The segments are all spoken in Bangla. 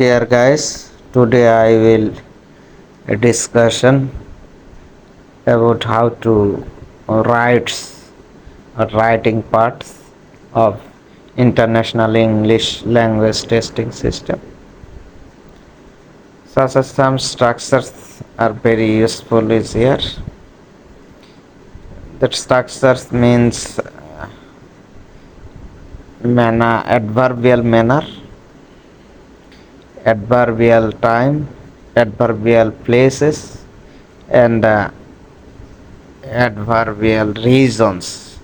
Dear guys, today I will a discussion about how to write or writing parts of International English Language Testing System. Such as some structures are very useful is here. That structures means uh, manner, adverbial manner adverbial time, adverbial places, and uh, adverbial reasons.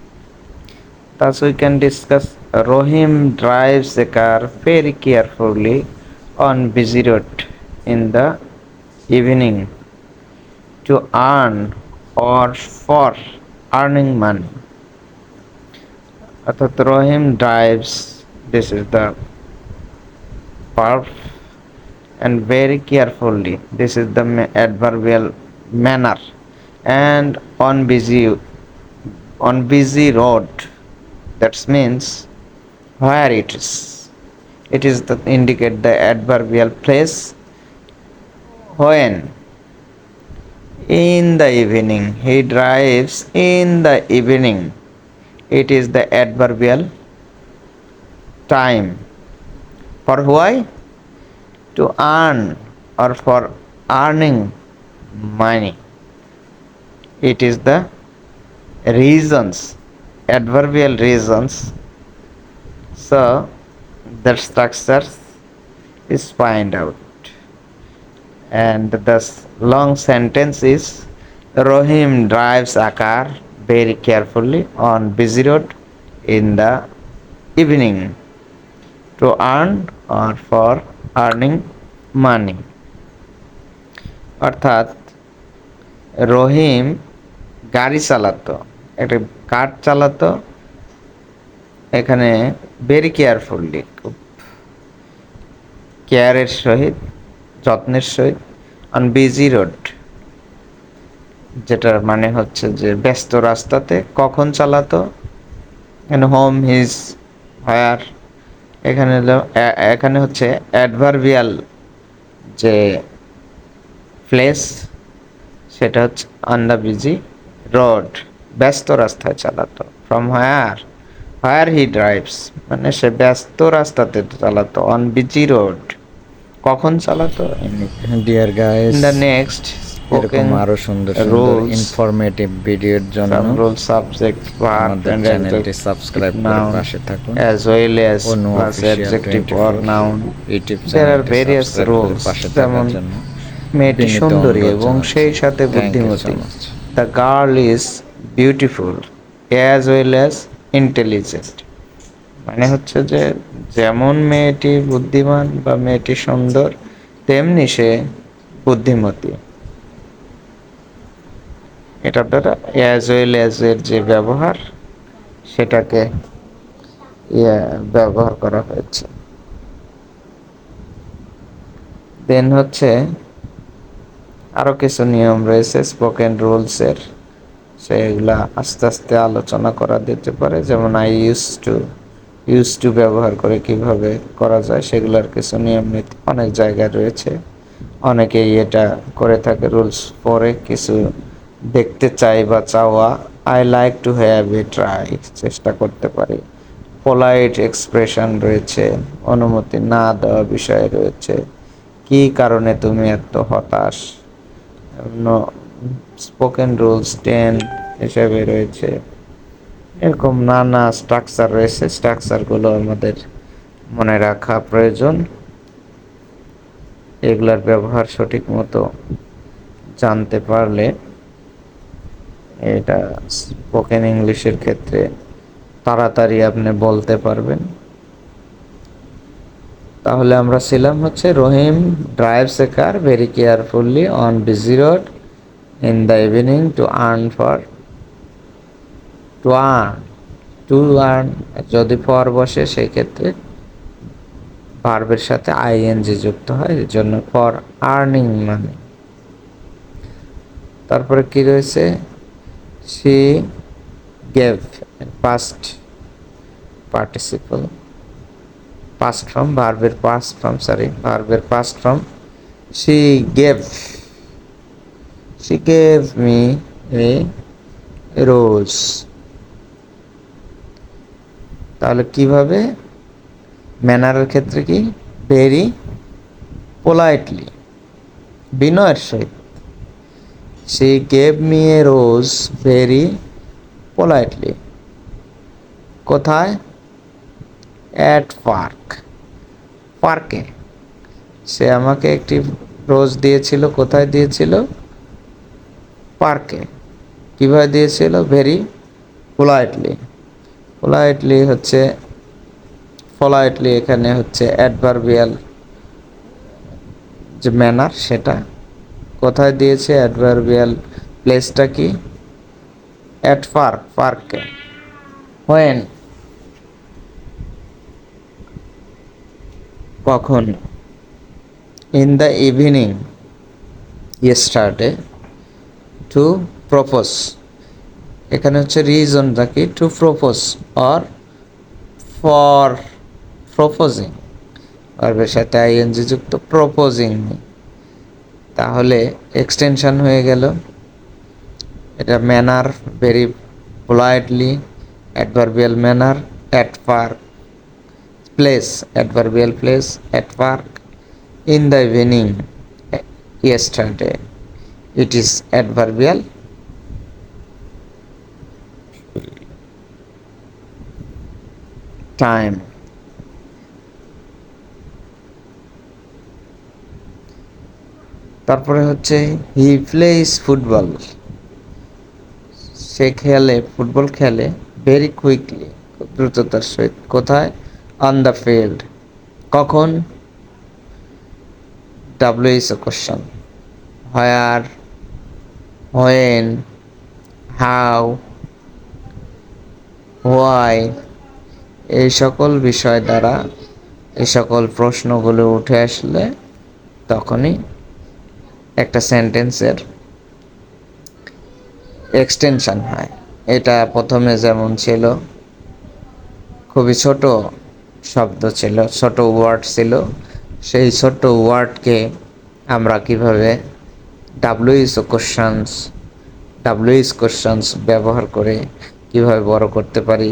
Thus, we can discuss Rohim drives the car very carefully on busy road in the evening to earn or for earning money. Athat Rohim drives, this is the verb and very carefully. This is the adverbial manner. And on busy on busy road that means where it is. It is the indicate the adverbial place. When? In the evening. He drives in the evening. It is the adverbial time. For why to earn or for earning money. It is the reasons adverbial reasons. So the structure is find out. And the long sentence is rohim drives a car very carefully on busy road in the evening to earn or for earning money. অর্থাৎ রহিম গাড়ি চালাতো, একটা কার চালাতো, এখানে ভেরি কেয়ারফুললি খুব কেয়ারের সহিত, যত্নের সহিত অন বিজি রোড যেটার মানে হচ্ছে যে ব্যস্ত রাস্তাতে কখন চালাতো হোম হিজ হায়ার এখানে হলো এখানে হচ্ছে অ্যাডভারভিয়াল যে প্লেস সেটা হচ্ছে অন দ্য বিজি রোড ব্যস্ত রাস্তায় চালাতো। From hire hire he drives মানে সে ব্যস্ত রাস্তাতে চালাতো অন বিজি রোড কখন চালাতো? Dear guys in the next এরকম আরও সুন্দর সুন্দর ইনফরমেটিভ ভিডিওর জন্য some সাবজেক্ট আমাদের চ্যানেলটি সাবস্ক্রাইব করে পাশে থাকুন। As well as O no plus adjective or noun. YouTube channel various rules, পাশে যেমন থাকার জন্য মেয়েটি সুন্দরী এবং সেই সাথে বুদ্ধিমতী। The girl is beautiful as well as intelligent মানে হচ্ছে যে যেমন মেয়েটি বুদ্ধিমান বা মেয়েটি সুন্দর তেমনি সে বুদ্ধিমতী। এটা দ্বারা অ্যাজ ওয়েল অ্যাজ এর যে ব্যবহার, সেটাকে ব্যবহার করা হয়েছে। দেন হচ্ছে আরও কিছু নিয়ম রয়েছে স্পোকেন রুলসের সেগুলা আস্তে আস্তে আলোচনা করা যেতে পারে। যেমন I use to use to ব্যবহার করে কীভাবে করা যায়, সেগুলোর কিছু নিয়ম নীতি অনেক জায়গায় রয়েছে। অনেকেই এটা করে থাকে রুলস পরে কিছু দেখতে চাই বা চাওয়া I like to have a try চেষ্টা করতে পারি। পোলাইট এক্সপ্রেশন রয়েছে, অনুমতি না দেওয়া বিষয় রয়েছে। কি কারণে তুমি এত হতাশ? স্পোকেন রুলস টেন হিসেবে রয়েছে। এরকম নানা স্ট্রাকচার রয়েছে স্ট্রাকচারগুলো আমাদের মনে রাখা প্রয়োজন। এগুলার ব্যবহার সঠিক মতো জানতে পারলে এটা স্পোকেন ইংলিশের ক্ষেত্রে তাড়াতাড়ি আপনি বলতে পারবেন। তাহলে আমরা ছিলাম হচ্ছে Rahim drives a car very carefully on busy road in the evening to earn for to earn to earn যদি ফর বসে সেই ক্ষেত্রে ভার্বের সাথে আইএনজি যুক্ত হয়, এর জন্য ফর আর্নিং মানে। তারপরে কি রয়েছে? She gave past participle past form ভার্বের past form সরি ভার্বের past form she gave she gave me a rose. তাহলে কীভাবে? ম্যানারের ক্ষেত্রে কি? ভেরি পোলাইটলি বিনয়ের সহিত। She gave me a rose very politely কোথায়? অ্যাট পার্ক পার্কে সে আমাকে একটি রোজ দিয়েছিল। কোথায় দিয়েছিল? পার্কে কীভাবে দিয়েছিল? ভেরি পোলাইটলি পোলাইটলি হচ্ছে পোলাইটলি এখানে হচ্ছে অ্যাডভার্বিয়াল যে ম্যানার সেটা। কোথায় দিয়েছে অ্যাডভার্বিয়াল প্লেসটা কি? অ্যাট পার্ক পার্কে হোয়েন কখন? In the evening yesterday to propose এখানে হচ্ছে রিজনটা কি? To propose or for proposing ভার্বের সাথে আইএনজি যুক্ত প্রপোজিং তাহলে এক্সটেনশন হয়ে গেল। এটা manner very politely adverbial manner at park place adverbial place at park in the evening yesterday. It is adverbial. Time. তারপরে হচ্ছে হি প্লেস ফুটবল। সে খেলে, ফুটবল খেলে ভেরি কুইকলি দ্রুততার সহিত। কোথায়? অন দ্য ফিল্ড কখন? W is a question where when how why এই সকল বিষয় দ্বারা, এই সকল প্রশ্নগুলো উঠে আসলে তখনই একটা সেন্টেন্সের এক্সটেনশন হয়। এটা প্রথমে যেমন ছিল, খুবই ছোট শব্দ ছিল, ছোট ওয়ার্ড ছিল। সেই ছোট ওয়ার্ডকে আমরা কীভাবে ডাব্লিউইস কোশ্চানস ডাব্লিউইস কোশ্চানস ব্যবহার করে কীভাবে বড় করতে পারি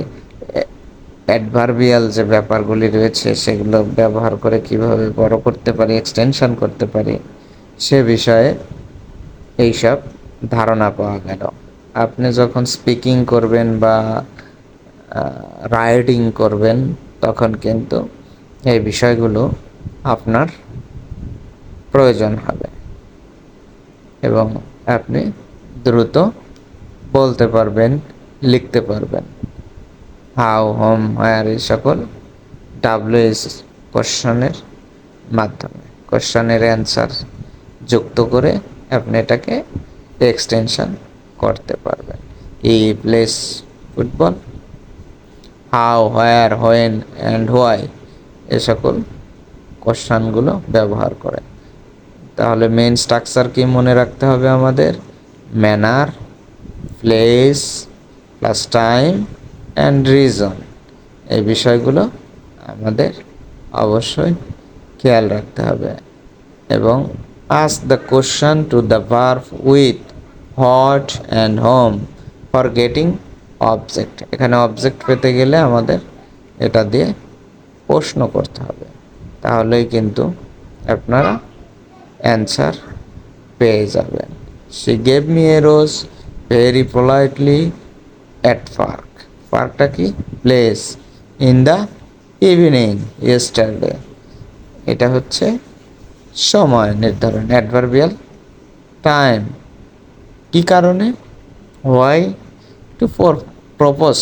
অ্যাডভার্বিয়াল যে ব্যাপারগুলি রয়েছে সেগুলো ব্যবহার করে কীভাবে বড় করতে পারি এক্সটেনশন করতে পারি সে বিষয়ে এইসব ধারণা পাওয়া গেল। আপনি যখন স্পিকিং করবেন বা রাইডিং করবেন, তখন কিন্তু এই বিষয়গুলো আপনার প্রয়োজন হবে এবং আপনি দ্রুত বলতে পারবেন, লিখতে পারবেন। হাউ হোম হায়ার এই সকল ডাব্লিউএস কোশ্চনের মাধ্যমে কোশ্চনের অ্যান্সার যুক্ত করে আপনি এটাকে এক্সটেনশন করতে পারবেন। He plays football how where when and why এ সকল কোশ্চানগুলো ব্যবহার করে তাহলে মেন স্ট্রাকচার কি মনে রাখতে হবে আমাদের? Manner place plus time and reason এই বিষয়গুলো আমাদের অবশ্যই খেয়াল রাখতে হবে। এবং ask the question to the verb with what and whom for getting object এখানে অবজেক্ট পেতে গেলে আমাদের এটা দিয়ে প্রশ্ন করতে হবে। তাহলেই কিন্তু আপনারা অ্যান্সার পেয়ে যাবেন। She gave me a rose very politely at park পার্কটা কি? Place in the evening yesterday এটা হচ্ছে সময় নির্ধারণ অ্যাডভার্বিয়াল টাইম কি কারণে? Why to for propose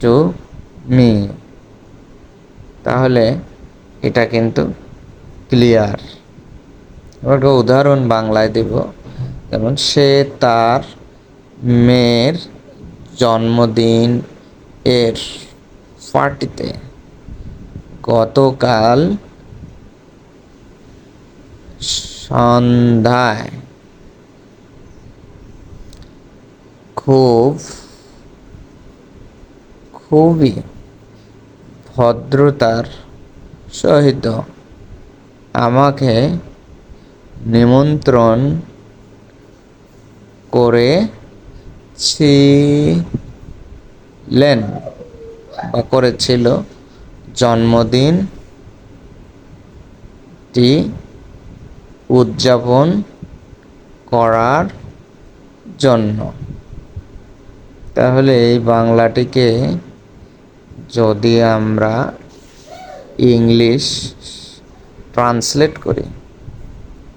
to me তাহলে এটা কিন্তু ক্লিয়ার একটা উদাহরণ বাংলায় দেব। যেমন, সে তার মেয়ের জন্মদিন এর পার্টিতে গতকাল সন্ধ্যায় খুব খুবই ভদ্রতার সহিত আমাকে নিমন্ত্রণ করেছিলেন বা করেছিল জন্মদিনটি উদযাপন করার জন্য। তাহলে এই বাংলাটিকে যদি আমরা ইংলিশ ট্রান্সলেট করি,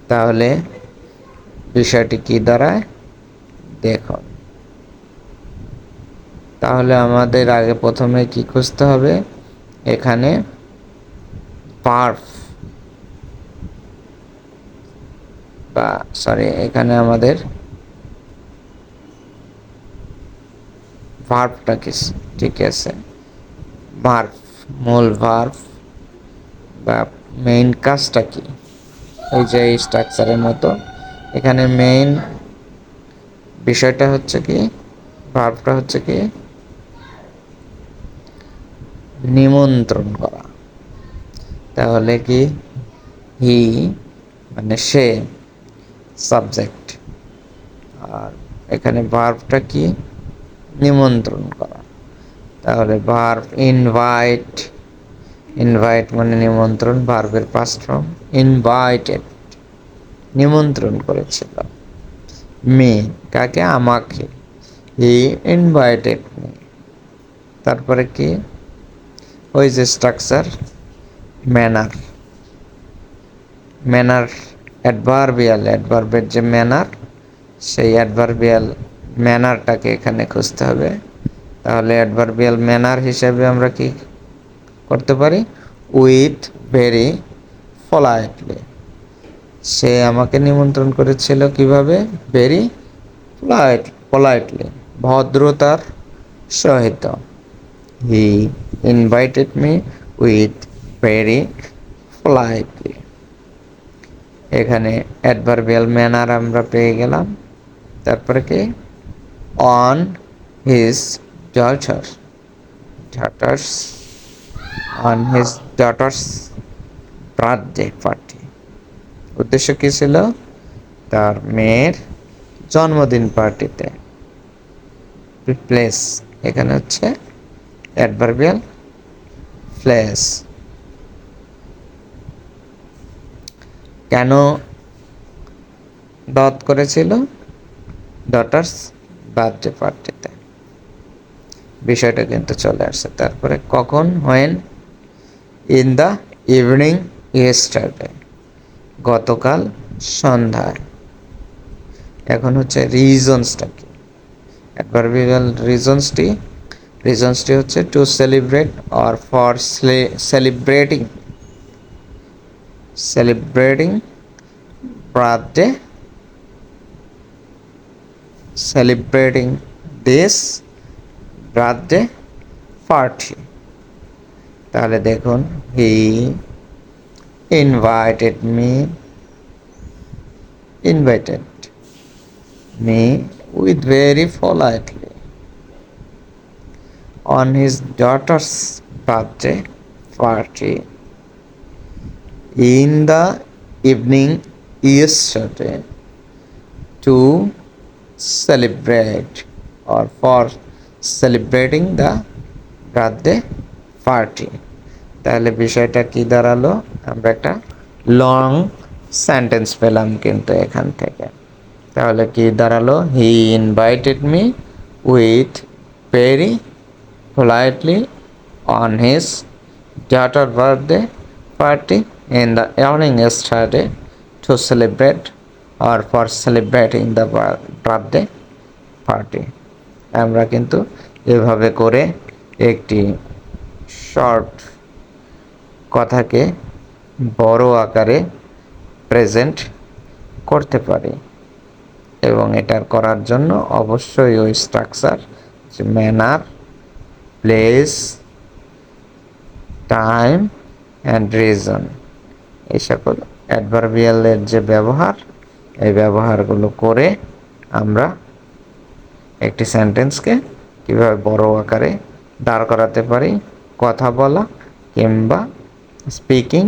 তাহলে বিষয়টি কী দাঁড়ায়? দেখুন। তাহলে আমাদের আগে প্রথমে কি খুঁজতে হবে? এখানে পার্ফ বা সরি এখানে আমাদের ভার্বটা কি? ঠিক আছে। ভার্ব মূল ভার্ব বা মেইন কাজটা কি? এই যে এই স্ট্রাকচারের মতো। এখানে মেইন বিষয়টা হচ্ছে কি? ভার্বটা হচ্ছে কি? নিমন্ত্রণ করা। তাহলে কি? হি মানে সে। সাবজেক্ট। আর এখানে ভার্বটা কি? নিমন্ত্রণ করা। তাহলে ভার্ব ইনভাইট ইনভাইট মানে নিমন্ত্রণ ভার্বের পাস্ট ফর্ম ইনভাইটেড নিমন্ত্রণ করেছিল। মি কাকে? আমাকে। হি ইনভাইটেড মি তারপরে কি? ওই যে স্ট্রাকচার ম্যানার ম্যানার অ্যাডভার্বিয়াল অ্যাডভার্বের যে ম্যানার সেই অ্যাডভার্বিয়াল ম্যানারটাকে এখানে খুঁজতে হবে। তাহলে অ্যাডভার্বিয়াল ম্যানার হিসেবে আমরা কি করতে পারি? উইথ ভেরি ফলাইটলি সে আমাকে নিমন্ত্রণ করেছিল কীভাবে? ভেরি পোলাইট পোলাইটলি ভদ্রতার সহিত। He invited me with very politely এখানে অ্যাডভার্বিয়াল ম্যানার আমরা পেয়ে গেলাম। তারপরে কি? On his daughter daughter's on his daughter's birthday party উদ্দেশ্য কী ছিল? তার মেয়ের জন্মদিন পার্টিতে। প্লেস এখানে হচ্ছে অ্যাডভার্বিয়াল প্লেস কেন দত করেছিল? ডটার্স বার্থডে পার্টিতে বিষয়টা কিন্তু চলে আসছে। তারপরে কখন? When in the evening yesterday গতকাল সন্ধ্যায়। এখন হচ্ছে রিজনসটা কি? একবার অ্যাডভার্বিয়াল রিজনসটি রিজনসটি হচ্ছে to celebrate or for celebrating celebrating birthday celebrating this birthday party তাহলে দেখুন he invited me invited me with very politely on his daughter's birthday party in the evening yesterday to celebrate or for celebrating the birthday party তাহলে বিষয়টা কি দাঁড়াল আমরা একটা লং সেন্টেন্স পেলাম কিন্তু এখান থেকে তাহলে কি দাঁড়াল he invited me with very politely on his daughter birthday party in the evening yesterday to celebrate or for celebrating the bir- birthday party. আমরা কিন্তু এভাবে করে একটি শর্ট কথাকে বড় আকারে প্রেজেন্ট করতে পারি এবং এটার করার জন্য অবশ্যই ওই structure manner place time and reason এই সকল অ্যাডভার্বিয়ালের যে ব্যবহার, এই ব্যবহারগুলো করে আমরা একটি সেন্টেন্সকে কীভাবে বড় আকারে দাঁড় করাতে পারি, কথা বলা কিংবা স্পিকিং